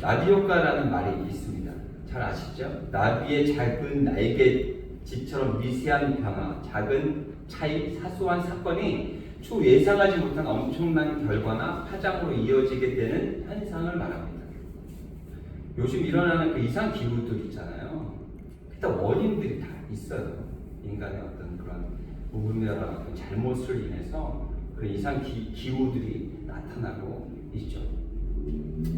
나비 효과라는 말이 있습니다. 잘 아시죠? 나비의 작은 날개짓처럼 미세한 변화, 작은 차이, 사소한 사건이 추 예상하지 못한 엄청난 결과나 파장으로 이어지게 되는 현상을 말합니다. 요즘 일어나는 그 이상 기후들 있잖아요. 일단 원인들이 다 있어요. 인간의 어떤 그런 무분별한 잘못을 인해서 그런 이상 기, 기후들이 나타나고 있죠.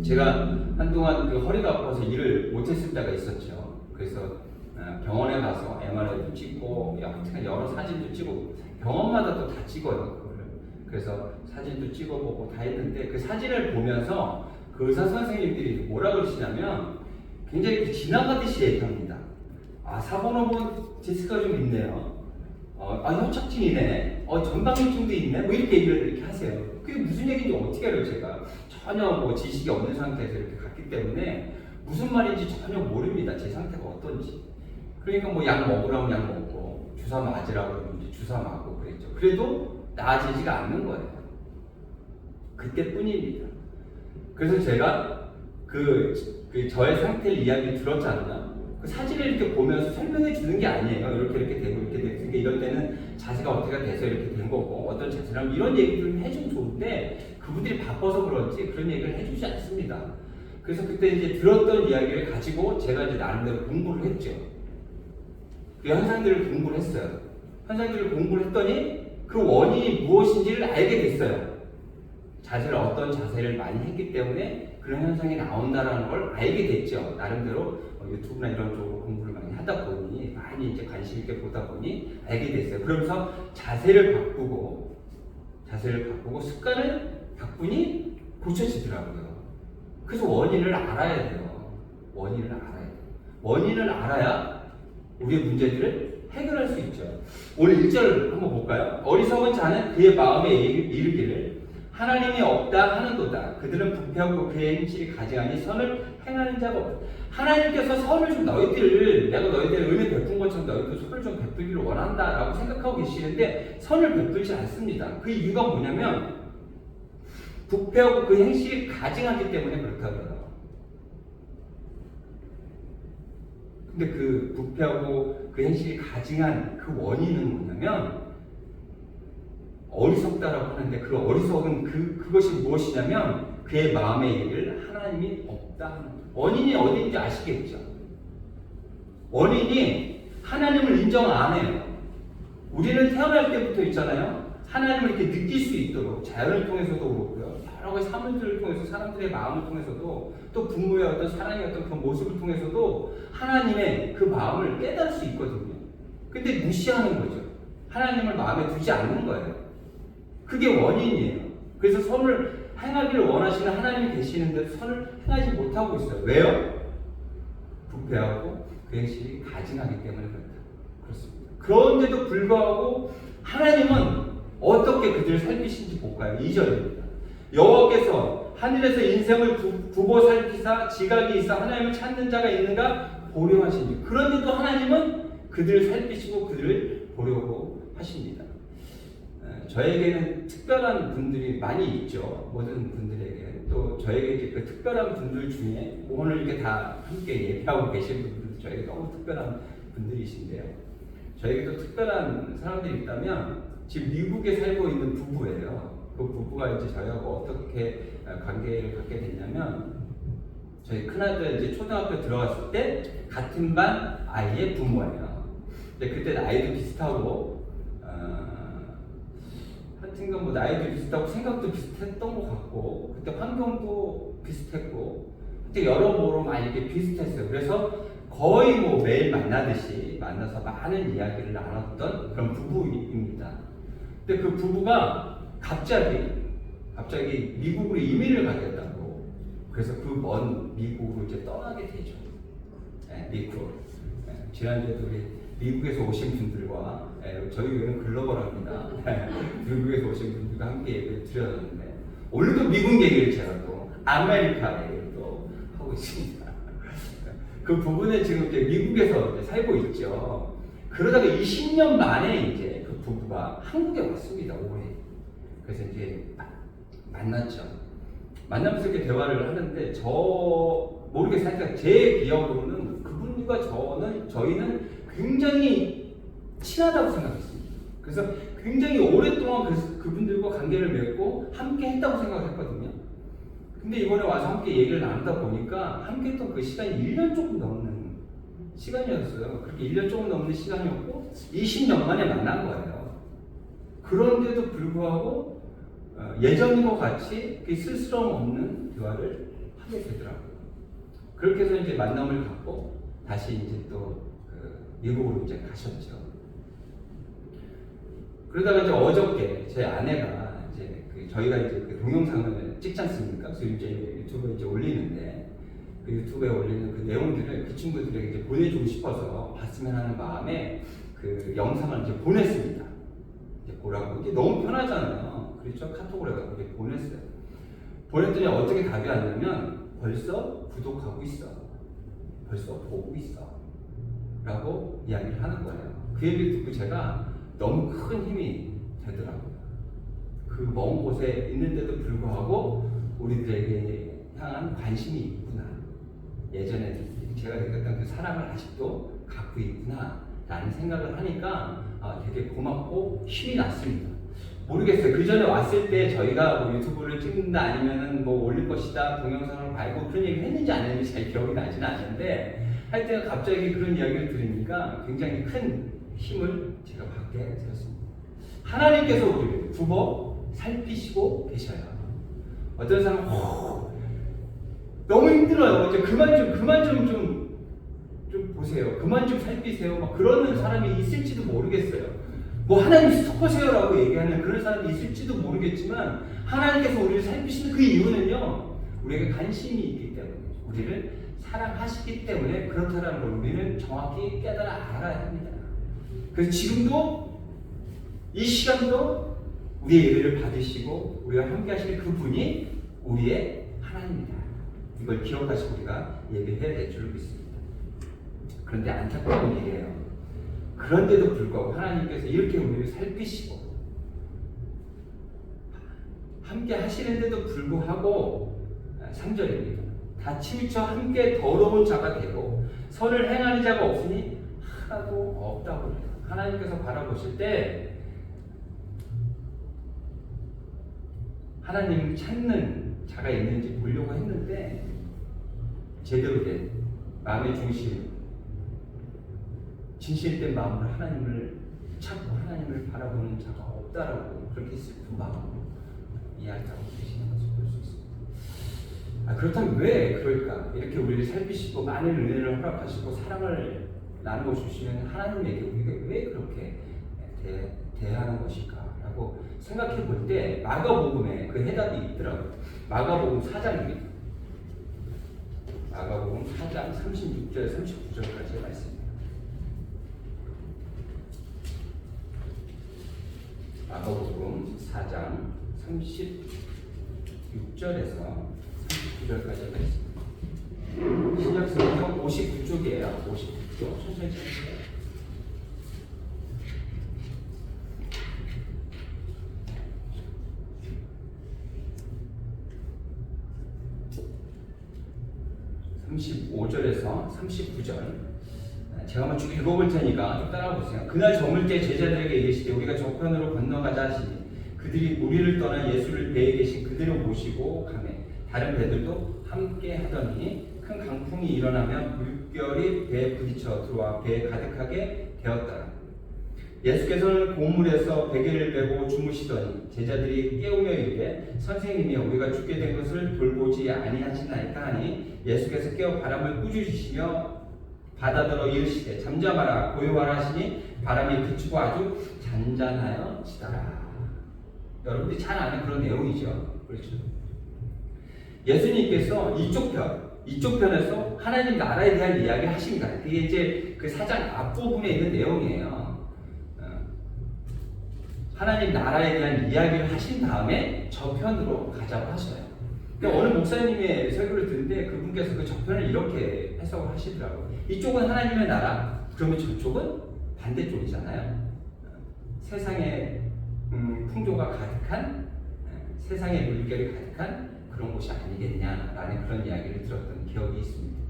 제가 한동안 그 허리가 아파서 일을 못했을 때가 있었죠. 그래서 어, 병원에 가서 MRI도 찍고 여러 사진도 찍고 병원마다 또 다 찍어요. 그래서 사진도 찍어보고 다 했는데 그 사진을 보면서 그 의사 선생님들이 뭐라 그러시냐면 굉장히 그 지나가듯이 얘기합니다. 아 사본호본 디스크가 좀 있네요. 어, 아 협착증이네. 어 전방위증도 있네. 뭐 이렇게 얘기를 이렇게 하세요. 그게 무슨 얘기인지 어떻게 알아요 제가 전혀 뭐 지식이 없는 상태에서 이렇게 갔기 때문에 무슨 말인지 전혀 모릅니다. 제 상태가 어떤지. 그러니까 뭐 약 먹으라면 약 먹고 주사 맞으라고 그러면 이제 주사 맞고 그랬죠. 그래도 나아지지가 않는 거예요. 그때뿐입니다. 그래서 제가 그, 그 저의 상태를 이야기 들었잖아요. 그 사진을 이렇게 보면서 설명해 주는 게 아니에요. 이렇게 이렇게 되고 이렇게 되고 이럴 때는 자세가 어떻게 돼서 이렇게 된 거고 어떤 자세라면 이런 얘기들을 해주면 좋은데 그분들이 바빠서 그런지 그런 얘기를 해주지 않습니다. 그래서 그때 이제 들었던 이야기를 가지고 제가 이제 나름대로 공부를 했죠. 그 현상들을 공부를 했어요. 현상들을 공부를 했더니 그 원인이 무엇인지를 알게 됐어요. 자세를 어떤 자세를 많이 했기 때문에 그런 현상이 나온다라는 걸 알게 됐죠. 나름대로 어, 유튜브나 이런 쪽으로 공부를 많이 하다 보니 많이 이제 관심 있게 보다 보니 알게 됐어요. 그러면서 자세를 바꾸고 자세를 바꾸고 습관을 바꾸니 고쳐지더라고요. 그래서 원인을 알아야 돼요. 원인을 알아야 돼요. 원인을 알아야 우리의 문제들을 해결할 수 있죠. 오늘 1절 한번 볼까요? 어리석은 자는 그의 마음에 이르기를 하나님이 없다 하는도다. 그들은 부패하고 그의 행실이 가증하니 선을 행하는 자가 없다. 하나님께서 선을 좀 너희들 내가 너희들 은혜 베푼 것처럼 너희들 선을 좀 베풀기를 원한다 라고 생각하고 계시는데 선을 베풀지 않습니다. 그 이유가 뭐냐면 부패하고 그 행실이 가증하기 때문에 그렇다고 해요. 근데 그 부패하고 그 행실이 가증한 그 원인은 뭐냐면 어리석다라고 하는데 그 어리석은 그 그것이 무엇이냐면 그의 마음의 일을 하나님이 없다. 원인이 어디인지 아시겠죠? 원인이 하나님을 인정 안 해요. 우리는 태어날 때부터 있잖아요. 하나님을 이렇게 느낄 수 있도록 자연을 통해서도 그렇고요. 여러 가지 사물들을 통해서 사람들의 마음을 통해서도 또 부모의 어떤 사랑의 어떤 그 모습을 통해서도 하나님의 그 마음을 깨달을 수 있거든요. 근데 무시하는 거죠. 하나님을 마음에 두지 않는 거예요. 그게 원인이에요. 그래서 선을 행하기를 원하시는 하나님이 계시는데 선을 행하지 못하고 있어요. 왜요? 부패하고 그 행실이 가증하기 때문에 그렇다. 그렇습니다. 그런데도 불구하고 하나님은 어떻게 그들을 살피신지 볼까요? 2절입니다. 여호와께서 하늘에서 인생을 부, 부보 살피사 지각이 있어 하나님을 찾는 자가 있는가 보려 하시니 그런데도 하나님은 그들을 살피시고 그들을 보려고 하십니다. 에, 저에게는 특별한 분들이 많이 있죠. 모든 분들에게 또 저에게 이제 그 특별한 분들 중에 오늘 이렇게 다 함께 예배하고 계신 분들도 저에게 너무 특별한 분들이신데요. 저에게도 특별한 사람들이 있다면 지금 미국에 살고 있는 부부예요. 그 부부가 이제 저희하고 어떻게 관계를 갖게 됐냐면 저희 큰아들 이제 초등학교 들어갔을 때 같은 반 아이의 부모예요. 근데 그때 나이도 비슷하고 어, 하여튼간 뭐 나이도 비슷하고 생각도 비슷했던 것 같고 그때 환경도 비슷했고 그때 여러모로 많이 이렇게 비슷했어요. 그래서 거의 뭐 매일 만나듯이 만나서 많은 이야기를 나눴던 그런 부부입니다. 근데 그 부부가 갑자기 갑자기 미국으로 이민을 가겠다고 그래서 그 먼 미국으로 이제 떠나게 되죠. 네, 미국. 네, 지난주에도 우리 미국에서 오신 분들과 네, 저희 교회는 글로벌합니다. 네, 미국에서 오신 분들과 함께 예배를 드렸는데 오늘도 미국 얘기를 제가 또 아메리카 얘기를 또 하고 있습니다. 그 부부는 지금 이제 미국에서 이제 살고 있죠. 그러다가 20년 만에 이제 그 부부가 한국에 왔습니다. 올해. 그래서 이제 마- 만났죠. 만나면서 이렇게 대화를 하는데 저 모르겠어요. 그러니까 제 기억으로는 그분과 저는 저희는 굉장히 친하다고 생각했습니다. 그래서 굉장히 오랫동안 그, 그분들과 관계를 맺고 함께 했다고 생각했거든요. 근데 이번에 와서 함께 얘기를 나누다 보니까 함께 했던 그 시간이 1년 조금 넘는 시간이었어요. 그렇게 1년 조금 넘는 시간이었고 20년 만에 만난 거예요. 그런데도 불구하고 어, 예전과 같이 그 쓸스러움 없는 대화를 하게 되더라고요. 그렇게 해서 이제 만남을 갖고 다시 이제 또그 미국으로 이제 가셨죠. 그러다가 이제 어저께 제 아내가 이제 그 저희가 이제 그 동영상을 찍지 않습니까? 그래서 이제 유튜브에 이제 올리는데 그 유튜브에 올리는 그 내용들을 그 친구들에게 이제 보내주고 싶어서 봤으면 하는 마음에 그 영상을 이제 보냈습니다. 이제 보라고 이게 너무 편하잖아요. 그렇죠? 카톡으로 해서 이렇게 보냈어요. 보냈더니 어떻게 답이 왔냐면 벌써 구독하고 있어. 벌써 보고 있어. 라고 이야기를 하는 거예요. 그 얘기를 듣고 제가 너무 큰 힘이 되더라고요. 그 먼 곳에 있는데도 불구하고 우리들에게 향한 관심이 있구나. 예전에 제가 느꼈던 그 사랑을 아직도 갖고 있구나. 라는 생각을 하니까 아, 되게 고맙고 힘이 났습니다. 모르겠어요. 그 전에 왔을 때 저희가 뭐 유튜브를 찍는다 아니면은 뭐 올릴 것이다 동영상을 말고 그런 얘기를 했는지 안 했는지 잘 기억이 나지는 않는데 할 때가 갑자기 그런 이야기를 들으니까 굉장히 큰 힘을 제가 받 게 되었습니다. 하나님께서 우리를 두버 살피시고 계셔요. 어떤 사람은 어, 너무 힘들어요. 이제 그만 좀 그만 좀 좀 좀 보세요. 그만 좀 살피세요. 막 그러는 사람이 있을지도 모르겠어요. 뭐 하나님 스토커세요라고 얘기하는 그런 사람이 있을지도 모르겠지만 하나님께서 우리를 살피시는 그 이유는요. 우리에게 관심이 있기 때문에 우리를 사랑하시기 때문에 그렇다는 걸 우리는 정확히 깨달아 알아야 합니다. 그래서 지금도 이 시간도 우리의 예배를 받으시고 우리와 함께 하실 그분이 우리의 하나님이다. 이걸 기억하시고 우리가 예배해야 될 줄 믿습니다. 그런데 안타까운 일이에요. 그런데도 불구하고 하나님께서 이렇게 우리를 살피시고 함께 하시는데도 불구하고 3절입니다. 다 치우쳐 함께 더러운 자가 되고 선을 행하는 자가 없으니 하나도 없다고. 하나님께서 바라보실 때 하나님 찾는 자가 있는지 보려고 했는데 제대로 된 마음의 중심 진실된 마음으로 하나님을 찾고 하나님을 바라보는 자가 없다라고 그렇게 슬픈 마음으로 이야기하고 계시는 것을 볼 수 있습니다. 아, 그렇다면 왜 그럴까? 이렇게 우리를 살피시고 많은 은혜를 허락하시고 사랑을 나누어 주시면 하나님에게 우리가 왜 그렇게 대, 대하는 것일까? 라고 생각해 볼 때 마가복음에 그 해답이 있더라고요. 마가복음 4장입니다. 마가복음 4장 36절 39절까지의 말씀입니다. 마가복음 4장 36절에서 39절까지 말씀. 신약 성경 59쪽이에요. 59쪽. 천천히 찾으세요. (35절에서) (39절) 제가 한번 쭉 읽어볼 테니까 좀 따라보세요. 그날 저물 때 제자들에게 이르시되 우리가 저편으로 건너가자 하시니 그들이 우리를 떠나 예수를 배에 계신 그대로 모시고 가매 다른 배들도 함께 하더니 큰 강풍이 일어나며 물결이 배에 부딪혀 들어와 배에 가득하게 되었더라. 예수께서는 고물에서 베개를 메고 주무시더니 제자들이 깨우며 이르되 선생님이여 우리가 죽게 된 것을 돌보지 아니하시나이까 하니 예수께서 깨어 바람을 꾸짖으시며 바다더러 이르시되 잠잠하라 고요하라 하시니 바람이 그치고 아주 잔잔하여 지더라. 여러분들이 잘 아는 그런 내용이죠. 그렇죠. 예수님께서 이쪽 편, 이쪽 편에서 하나님 나라에 대한 이야기 하십니다. 그게 이제 그 사장 앞부분에 있는 내용이에요. 어. 하나님 나라에 대한 이야기를 하신 다음에 저편으로 가자고 하셔요. 그러니까 어느 목사님의 설교를 듣는데 그분께서 그 저편을 이렇게 해석을 하시더라고요. 이쪽은 하나님의 나라, 그러면 저쪽은 반대쪽이잖아요. 세상에 음, 풍조가 가득한 세상의 물결이 가득한 그런 곳이 아니겠냐라는 그런 이야기를 들었던 기억이 있습니다.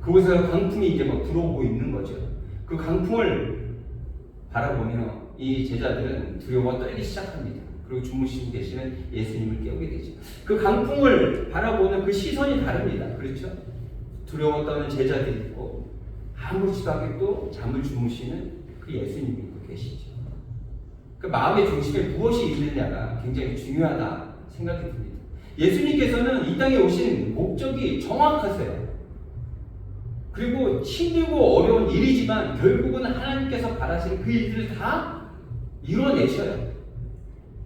그곳에서 강풍이 이제 막 불어오고 있는 거죠. 그 강풍을 바라보며 이 제자들은 두려워 떨기 시작합니다. 그리고 주무시고 계시는 예수님을 깨우게 되죠. 그 강풍을 바라보는 그 시선이 다릅니다. 그렇죠? 두려워 떠는 제자들이 있고 아무렇지도 않게 또 잠을 주무시는 그 예수님이 또 계시죠. 그 마음의 중심에 무엇이 있느냐가 굉장히 중요하다 생각이 듭니다. 예수님께서는 이 땅에 오신 목적이 정확하세요. 그리고 힘들고 어려운 일이지만 결국은 하나님께서 바라시는 그 일들을 다 이뤄내셔요.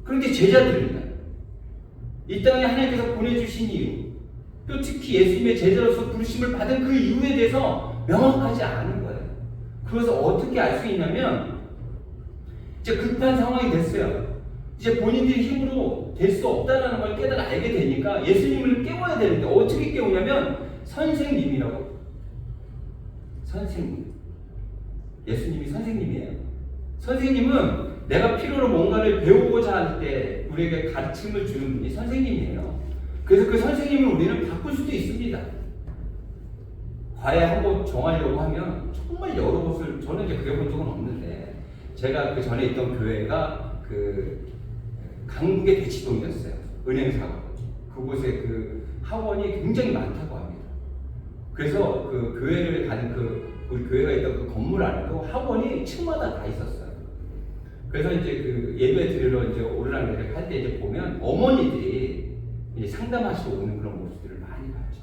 그런데 제자들은요. 이 땅에 하나님께서 보내주신 이유, 또 특히 예수님의 제자로서 부르심을 받은 그 이유에 대해서 명확하지 않은 거예요. 그래서 어떻게 알 수 있냐면 이제 급한 상황이 됐어요. 이제 본인들의 힘으로 될 수 없다라는 걸 깨달아 알게 되니까 예수님을 깨워야 되는데 어떻게 깨우냐면 선생님이라고 선생님. 예수님이 선생님이에요. 선생님은 내가 필요로 뭔가를 배우고자 할 때 우리에게 가르침을 주는 분이 선생님이에요. 그래서 그 선생님을 우리는 바꿀 수도 있습니다. 과외 한곳 정하려고 하면 정말 여러 곳을 저는 이제 그래 본 적은 없는데 제가 그 전에 있던 교회가 그 강북의 대치동이었어요. 은행사고 그곳에 그 학원이 굉장히 많다고 합니다. 그래서 그 교회를 가는 그 우리 교회가 있던 그 건물 안에도 학원이 층마다 다 있었어요. 그래서 이제 그 예배 드리러 이제 오르락 내리락 할 때 이제 보면 어머니들이 이제 상담하시러 오는 그런 모습들을 많이 봤죠.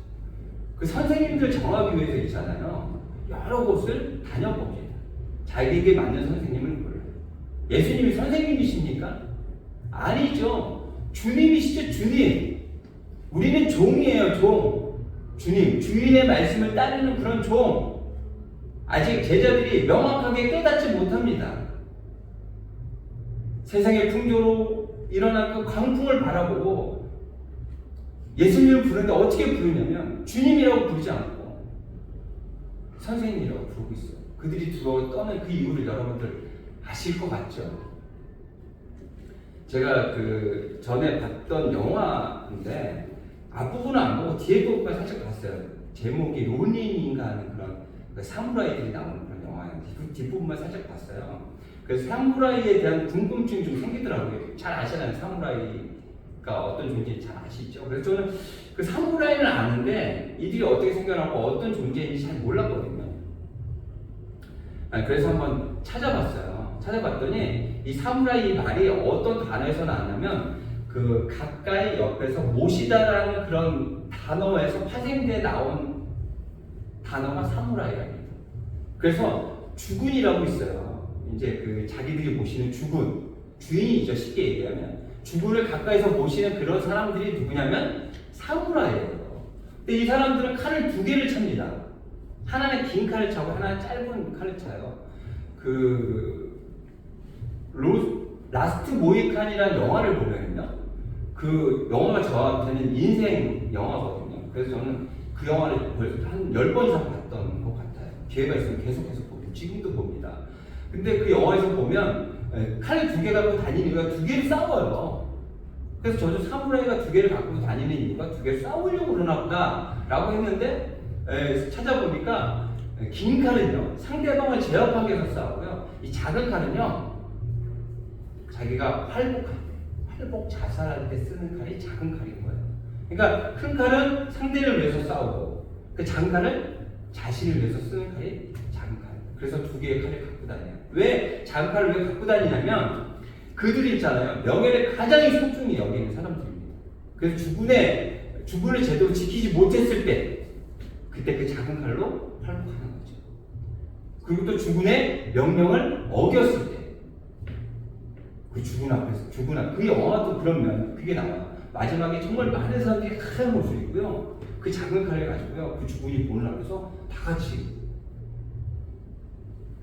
그 선생님들 정하기 위해서 있잖아요. 여러 곳을 다녀봅니다. 자기에게 맞는 선생님을 골라요. 예수님이 선생님이십니까? 아니죠. 주님이시죠, 주님. 우리는 종이에요, 종. 주님, 주인의 말씀을 따르는 그런 종. 아직 제자들이 명확하게 깨닫지 못합니다. 세상의 풍조로 일어난 그 광풍을 바라보고 예수님을 부르는데 어떻게 부르냐면 주님이라고 부르지 않고 선생님이라고 부르고 있어요. 그들이 들어 떠는 그 이유를 여러분들 아실 것 같죠? 제가 그 전에 봤던 영화인데 앞부분은 안 보고 뒤에 부분만 살짝 봤어요. 제목이 로닌인가 하는 그런 그 사무라이들이 나오는 그런 영화였는데 그 뒷부분만 살짝 봤어요. 그래서 사무라이에 대한 궁금증이 좀 생기더라고요. 잘 아시나요? 사무라이가 어떤 존재인지 잘 아시죠? 그래서 저는 그 사무라이는 아는데 이들이 어떻게 생겨나고 어떤 존재인지 잘 몰랐거든요. 아니, 그래서 한번 찾아봤어요. 찾아봤더니 이 사무라이 말이 어떤 단어에서 나왔냐면 그 가까이 옆에서 모시다라는 그런 단어에서 파생돼 나온 단어가 사무라이랍니다. 그래서 주군이라고 있어요. 이제 그 자기들이 모시는 주군, 주인이죠. 쉽게 얘기하면 주군을 가까이서 모시는 그런 사람들이 누구냐면 사무라이예요. 근데 이 사람들은 칼을 두 개를 찹니다. 하나는 긴 칼을 차고 하나는 짧은 칼을 차요. 그 로, 라스트 모이칸이라는 영화를 보면요. 그 영화가 저한테는 인생 영화거든요. 그래서 저는 그 영화를 한열번 이상 봤던 것 같아요. 기회가 있으면 계속해서 보고 지금도 봅니다. 근데 그 영화에서 보면 칼 두 개 갖고 다니는 이유가 두 개를 싸워요. 그래서 저도 사무라이가 두 개를 갖고 다니는 이유가 두 개를 싸우려고 그러나 보다 라고 했는데 에, 찾아보니까 긴 칼은요 상대방을 제압하기 위해서 싸우고요 이 작은 칼은요 자기가 활복할 때 활복 자살할 때 쓰는 칼이 작은 칼인 거예요. 그러니까 큰 칼은 상대를 위해서 싸우고 그 작은 칼은 자신을 위해서 쓰는 칼이 작은 칼. 그래서 두 개의 칼을 갖고 다녀요. 왜 작은 칼을 왜 갖고 다니냐면 그들이 있잖아요. 명예를 가장 소중히 여기는 사람들입니다. 그래서 주군의 주군을 제대로 지키지 못했을 때 그때 그 작은 칼로 활복하는 거죠. 그리고 또 주군의 명령을 어겼을 때, 그 주군 앞에서, 주군 앞, 그 영화도 그런 면, 그게 나와요. 마지막에 정말 많은 사람들이 큰 모습이고요. 그 작은 칼을 가지고요. 그 주군이 보는 앞에서 다 같이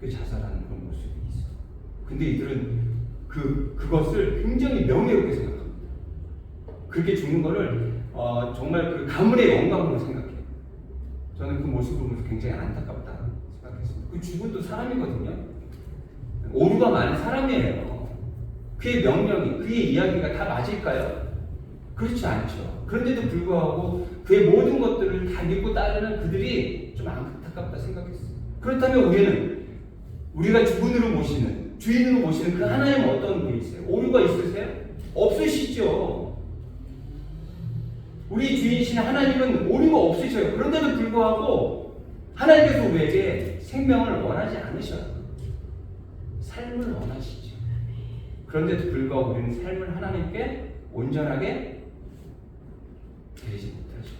그 자살하는 그런 모습이 있어요. 근데 이들은 그, 그것을 굉장히 명예롭게 생각합니다. 그렇게 죽는 거를, 어, 정말 그 가문의 영광으로 생각해요. 저는 그 모습을 보면서 굉장히 안타깝다 생각했습니다. 그 죽은 또 사람이거든요. 오류가 많은 사람이에요. 그의 명령이, 그의 이야기가 다 맞을까요? 그렇지 않죠. 그런데도 불구하고 그의 모든 것들을 다 믿고 따르는 그들이 좀 안타깝다 생각했어요. 그렇다면 우리는 우리가 주군으로 모시는 주인으로 모시는 그 하나님은 어떤 분이세요? 오류가 있으세요? 없으시죠. 우리 주인이신 하나님은 오류가 없으셔요. 그런데도 불구하고 하나님께서 우리에게 생명을 원하지 않으셔요. 삶을 원하시죠. 그런데도 불구하고 우리는 삶을 하나님께 온전하게 드리지 못하죠.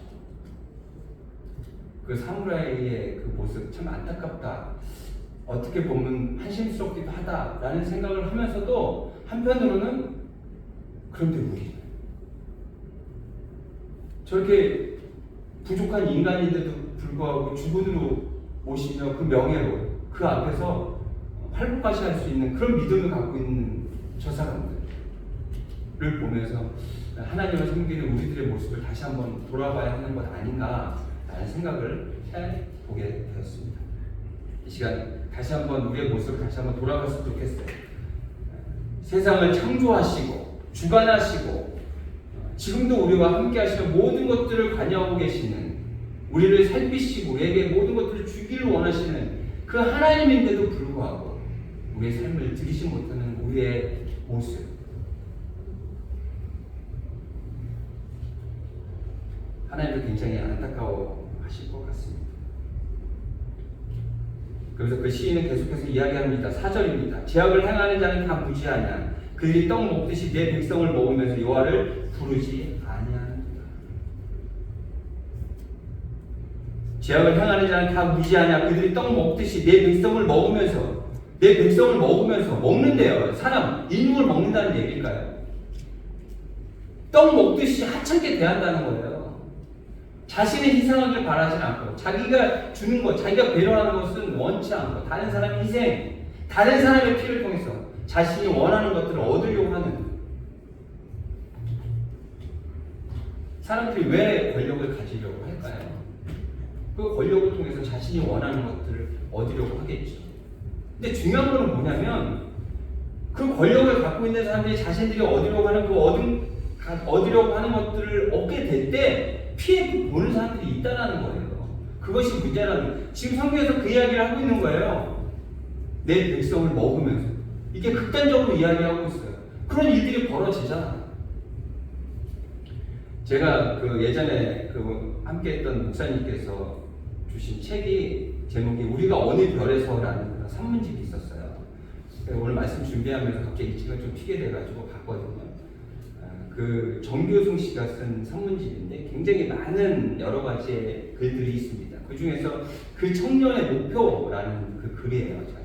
그 사무라이의 그 모습 참 안타깝다. 어떻게 보면 한심스럽기도 하다라는 생각을 하면서도 한편으로는 그런데 우리 저렇게 부족한 인간인데도 불구하고 주군으로 모시며 그 명예로 그 앞에서 활복까지 할수 있는 그런 믿음을 갖고 있는 저 사람들을 보면서 하나님을 섬기는 우리들의 모습을 다시 한번 돌아봐야 하는 것 아닌가라는 생각을 해보게 되었습니다. 이 시간 다시 한번 우리의 모습을 다시 한번 돌아봤으면 좋겠어요. 세상을 창조하시고 주관하시고 지금도 우리와 함께 하시는 모든 것들을 관여하고 계시는 우리를 살피시고 우리에게 모든 것들을 주기를 원하시는 그 하나님인데도 불구하고 우리의 삶을 드리지 못하는 우리의 모습 하나님도 굉장히 안타까워 하실 것 같습니다. 그래서 그 시인은 계속해서 이야기합니다. 4절입니다. 제약을 행하는 자는 다 무지하냐. 그들이 떡 먹듯이 내 백성을 먹으면서 여호와를 부르지 아니하는도다. 제약을 행하는 자는 다 무지하냐. 그들이 떡 먹듯이 내 백성을 먹으면서 내 백성을 먹으면서 먹는데요. 사람 인육을 먹는다는 얘기일까요? 떡 먹듯이 하찮게 대한다는 거예요. 자신의 희생하길 바라지 않고 자기가 주는 것, 자기가 배려하는 것은 원치 않고 다른 사람의 희생, 다른 사람의 피를 통해서 자신이 원하는 것들을 얻으려고 하는 사람들이 왜 권력을 가지려고 할까요? 그 권력을 통해서 자신이 원하는 것들을 얻으려고 하겠죠. 근데 중요한 거는 뭐냐면 그 권력을 갖고 있는 사람들이 자신들이 얻으려고 하는 그 얻은 얻으려고 하는 것들을 얻게 될 때 피해 보는 사람들이 있다라는 거예요. 그것이 문제라는 지금 성경에서 그 이야기를 하고 있는 거예요. 내 백성을 먹으면서 이게 극단적으로 이야기하고 있어요. 그런 일들이 벌어지잖아요. 제가 그 예전에 그 함께했던 목사님께서 주신 책이 제목이 우리가 어느 별에서라는 산문집이 있었어요. 오늘 말씀 준비하면서 갑자기 이 책을 좀 피게 돼가지고 봤거든요. 아, 그 정교승 씨가 쓴 산문집인데 굉장히 많은 여러 가지의 글들이 있습니다. 그 중에서 그 청년의 목표라는 그 글이에요. 제가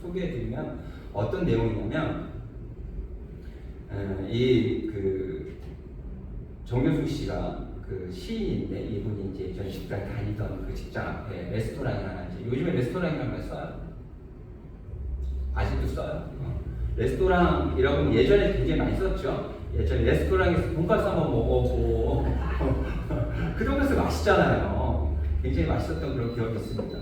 소개해드리면 어떤 내용이냐면 어, 이그 정교승 씨가 그 시인인데 이분이 이제 전 직장 다니던 그 직장 앞에 레스토랑이 하나 이제 요즘에 레스토랑이라는 걸 써요. 아직도 써요. 어. 레스토랑 이라고 예전에 굉장히 많이 썼죠. 예전에 레스토랑에서 돈가스 한번 먹어보고 그 돈가스 맛있잖아요. 굉장히 맛있었던 그런 기억이 있습니다.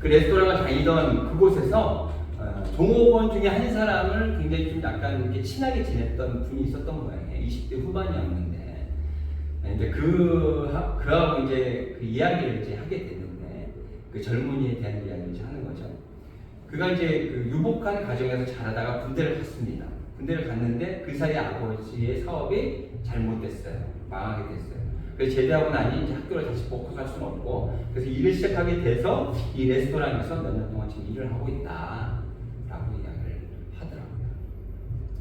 그 레스토랑을 다니던 그곳에서 어, 종업원 중에 한 사람을 굉장히 좀 약간 이렇게 친하게 지냈던 분이 있었던 모양이에요. 20대 후반이었는데 이제 그 그하고 이제 그 이야기를 이제 하게 됐는데 그 젊은이에 대한 이야기를 하는. 그가 이제 그 유복한 가정에서 자라다가 군대를 갔습니다. 군대를 갔는데 그 사이 아버지의 사업이 잘못됐어요. 망하게 됐어요. 그래서 제대하고 나니 이제 학교를 다시 복학할 수는 없고 그래서 일을 시작하게 돼서 이 레스토랑에서 몇 년 동안 지금 일을 하고 있다 라고 이야기를 하더라고요.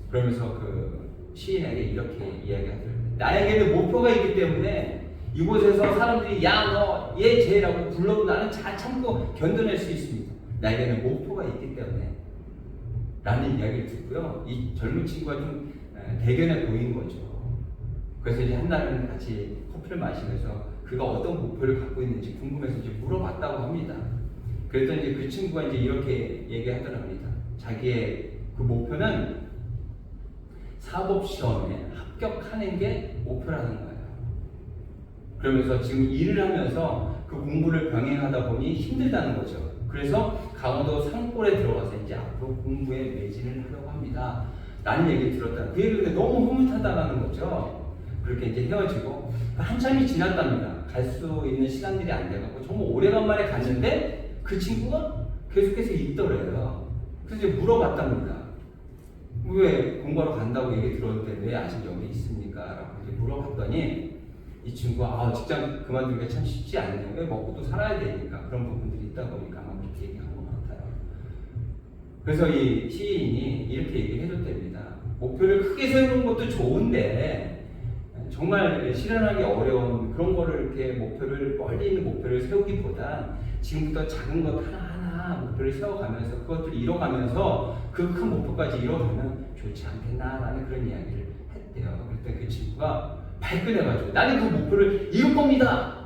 그러면서 그 시인에게 이렇게 이야기하더라고요. 나에게는 목표가 있기 때문에 이곳에서 사람들이 야 너 얘 쟤라고 불러도 나는 잘 참고 견뎌낼 수 있습니다. 나에게는 목표가 있기 때문에 라는 이야기를 듣고요. 이 젊은 친구가 좀 대견해 보이는 거죠. 그래서 이제 한날은 같이 커피를 마시면서 그가 어떤 목표를 갖고 있는지 궁금해서 이제 물어봤다고 합니다. 그랬더니 이제 그 친구가 이제 이렇게 얘기하더랍니다. 자기의 그 목표는 사법 시험에 합격하는 게 목표라는 거예요. 그러면서 지금 일을 하면서 그 공부를 병행하다 보니 힘들다는 거죠. 그래서 강원도 산골에 들어가서 이제 앞으로 공부에 매진을 하려고 합니다. 라는 얘기를 들었다. 그 얘기를 너무 흐뭇하다라는 거죠. 그렇게 이제 헤어지고 한참이 지났답니다. 갈 수 있는 시간들이 안 돼갖고 정말 오래간만에 갔는데 그 친구가 계속해서 있더래요. 그래서 이제 물어봤답니다. 왜 공부하러 간다고 얘기 들었는데 왜 아직 여기 있습니까? 라고 이제 물어봤더니 이 친구가 아, 직장 그만두기가 참 쉽지 않네요. 왜 먹고 또 살아야 되니까 그런 부분들이 있다 보니까 아마 그렇게 같아요. 그래서 이 시인이 이렇게 얘기를 해줬답니다. 목표를 크게 세우는 것도 좋은데 정말 실현하기 어려운 그런 거를 이렇게 목표를 멀리 있는 목표를 세우기보다 지금부터 작은 것 하나하나 목표를 세워가면서 그것들을 이뤄가면서 그 큰 목표까지 이뤄가면 좋지 않겠나라는 그런 이야기를 했대요. 그때 그 친구가 발끈해가지고 나는 그 목표를 이룰 겁니다.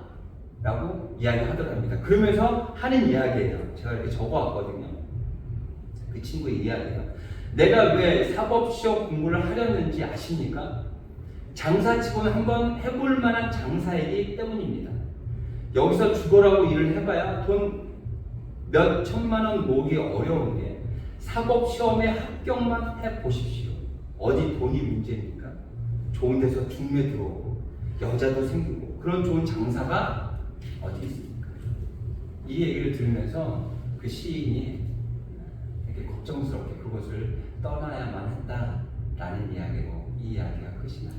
라고 이야기하더랍니다. 그러면서 하는 이야기예요. 제가 이렇게 적어왔거든요. 그 친구의 이야기예요. 내가 왜 사법시험 공부를 하려는지 아십니까? 장사치고는 한번 해볼 만한 장사이기 때문입니다. 여기서 죽어라고 일을 해봐야 돈 몇 천만 원 모으기 어려운 게 사법시험에 합격만 해보십시오. 어디 돈이 문제입니까? 좋은 데서 중매 들어오고 여자도 생기고 그런 좋은 장사가 어디 있습니까? 이 얘기를 들으면서 그 시인이 걱정스럽게 그것을 떠나야만 했다라는 이야기로 이 이야기가 끝이 나요.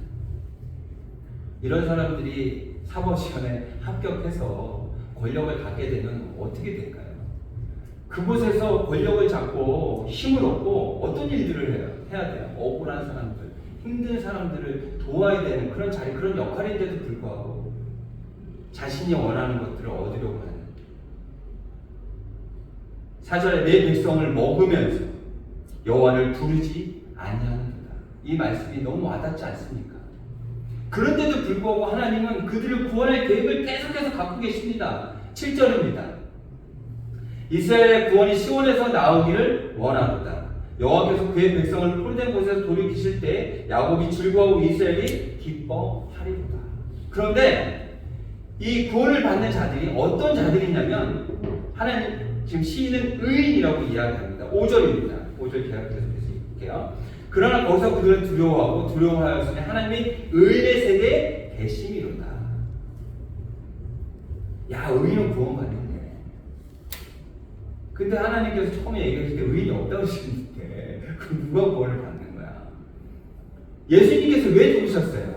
이런 사람들이 사법시험에 합격해서 권력을 갖게 되면 어떻게 될까요? 그곳에서 권력을 잡고 힘을 얻고 어떤 일들을 해요? 해야 돼요. 억울한 사람들, 힘든 사람들을 도와야 되는 그런 자리, 그런 역할인데도 불구하고 자신이 원하는 것들을 얻으려고 하는 사절에 내 백성을 먹으면서 여호와를 부르지 아니하는도다. 이 말씀이 너무 와닿지 않습니까? 그런데도 불구하고 하나님은 그들을 구원할 계획을 계속해서 갖고 계십니다. 7절입니다. 이스라엘의 구원이 시온에서 나오기를 원하노다. 여호와께서 그의 백성을 홀된 곳에서 돌이키실 때 야곱이 즐거워하고 이스라엘이 기뻐하리로다. 그런데 이 구원을 받는 자들이 어떤 자들이냐면 하나님 지금 시인은 의인이라고 이야기합니다. 5절입니다. 5절 계속해서 볼게요. 그러나 거기서 그들은 두려워하고 두려워하였으니 하나님이 의인의 세대에 계심이로다. 야 의인은 구원받는데. 근데 하나님께서 처음에 얘기하실 때 의인이 없다고 하시는데 그럼 누가 구원을 받는 거야? 예수님께서 왜 죽으셨어요?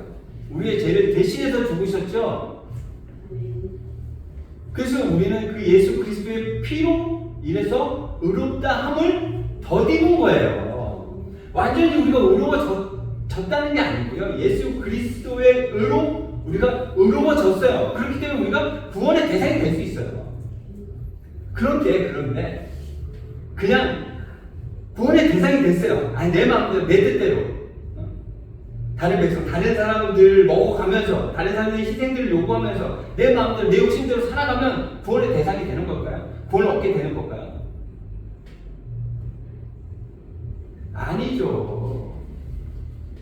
우리의 죄를 대신해서 죽으셨죠? 그래서 우리는 그 예수 피로 인해서 의롭다 함을 더입은 거예요. 완전히 우리가 의로워졌다는 게 아니고요. 예수 그리스도의 의로 우리가 의로워졌어요. 그렇기 때문에 우리가 구원의 대상이 될 수 있어요. 그런데 그런데 그냥 구원의 대상이 됐어요. 아니 내 마음대로 내 뜻대로 어? 다른 백성 다른 사람들 먹어가면서 다른 사람들의 희생들을 요구하면서 내 마음대로 내 욕심대로 살아가면 구원의 대상이 되는 걸까요? 구원을 얻게 되는 걸까요? 아니죠.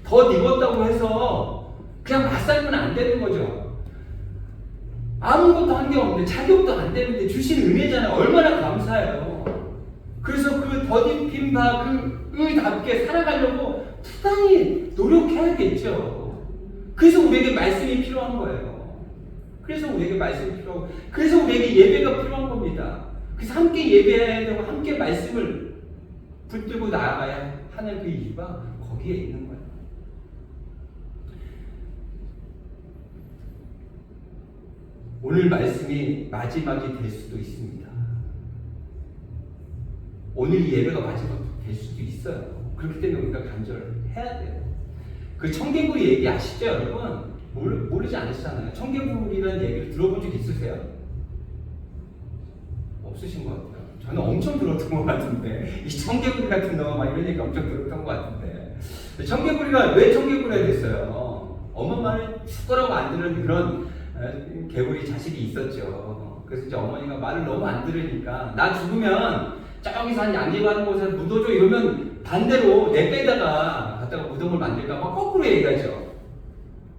더 익었다고 해서 그냥 맞살면 안 되는 거죠. 아무것도 한 게 없는데 자격도 안 되는데 주신 은혜잖아요. 얼마나 감사해요. 그래서 그 더딥힘 바그 의답게 살아가려고 부단히 노력해야겠죠. 그래서 우리에게 말씀이 필요한 거예요. 그래서 우리에게 말씀이 필요하고 그래서 우리에게 예배가 필요한 겁니다. 그래서 함께 예배해야 되고 함께 말씀을 붙들고 나아가야 하는 그 이유가 거기에 있는 거예요. 오늘 말씀이 마지막이 될 수도 있습니다. 오늘 이 예배가 마지막 될 수도 있어요. 그렇기 때문에 우리가 간절 해야 돼요. 그 청개구리 얘기 아시죠, 여러분? 모르, 모르지 않으시잖아요. 청개구리라는 얘기를 들어본 적 있으세요? 없으신 것 같아요. 저는 엄청 들었던 것 같은데 이 청개구리 같은 거막 이런 얘기 엄청 들었던 것 같은데 청개구리가 왜 청개구리가 됐어요? 엄마 말을 죽더라고 안 들은 그런 어, 개구리 자식이 있었죠. 그래서 이제 어머니가 말을 너무 안 들으니까 나 죽으면 저기서 한 양지 가는 곳에 묻어줘 이러면 반대로 내 빼다가 갖다가 무덤을 만들까 막 거꾸로 얘기하죠.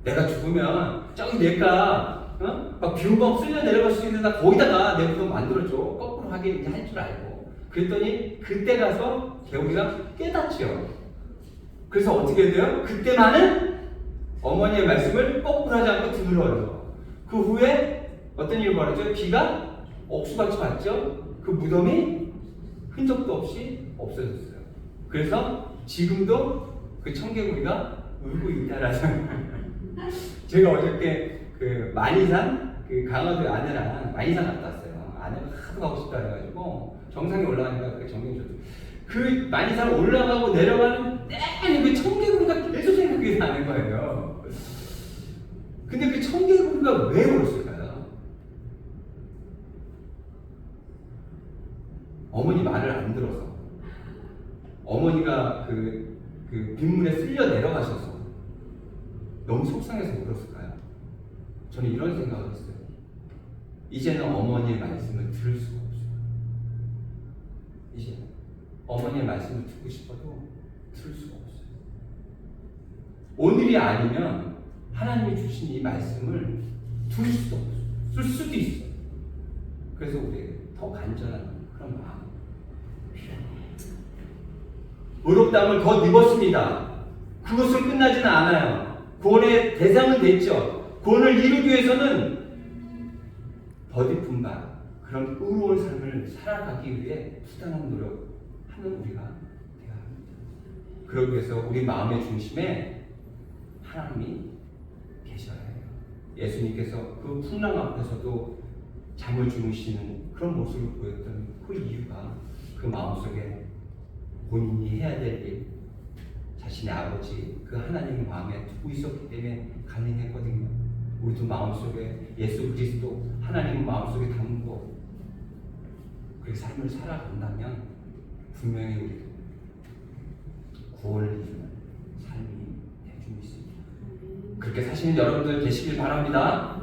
내가 죽으면 저기 내가 어? 막 비우방 쓸려 내려갈 수 있는 나 거기다가 내 무덤 만들어줘. 거꾸로 하게 이제 할 줄 알고. 그랬더니 그때 가서 개구리가 깨닫죠. 그래서 어떻게 돼요? 그때만은 어머니의 말씀을 거꾸로 하지 않고 들어요. 그 후에 어떤 일이 벌어져요? 비가 억수같이 왔죠? 그 무덤이 흔적도 없이 없어졌어요. 그래서 지금도 그 청개구리가 울고 있다라는 제가 어저께 그 만이산 그 강화도 아내랑 만이산 갔다 왔어요. 아내가 하도 가고 싶다 해가지고 정상에 올라가니까 그 정경이 좋그 만이산 올라가고 내려가는 내내 그 청개구리가 계속 생각이 나는 거예요. 근데 그 청개구리가 왜 울었을까요? 어머니 말을 안 들어서 어머니가 그, 그 빗물에 쓸려 내려가셔서 너무 속상해서 울었을까요? 저는 이런 생각을 했어요. 이제는 어머니의 말씀을 들을 수가 없어요. 이제 어머니의 말씀을 듣고 싶어도 들을 수가 없어요. 오늘이 아니면 하나님이 주신 이 말씀을 들을 수도 없어요. 쓸 수도 있어요. 그래서 우리에게 더 간절한 그런 마음. 의롭다함을 더 입었습니다. 그것으로 끝나지는 않아요. 구원의 대상은 됐죠. 구원을 이루기 위해서는 더디픈 바 그런 의로운 삶을 살아가기 위해 부단한 노력하는 우리가 되어야 합니다. 그러기 위해서 우리 마음의 중심에 하나님이 계셔야 해요. 예수님께서 그 풍랑 앞에서도 잠을 주무시는 그런 모습을 보였던 그 이유가 그 마음속에 본인이 해야 될 일, 자신의 아버지, 그 하나님의 마음에 두고 있었기 때문에 가능했거든요. 우리도 마음속에 예수 그리스도 하나님 마음속에 담고 그 삶을 살아간다면 분명히 우리도 구원을 이루는 삶이 될줄 믿습니다. 그렇게 사시는 여러분들 되시길 바랍니다.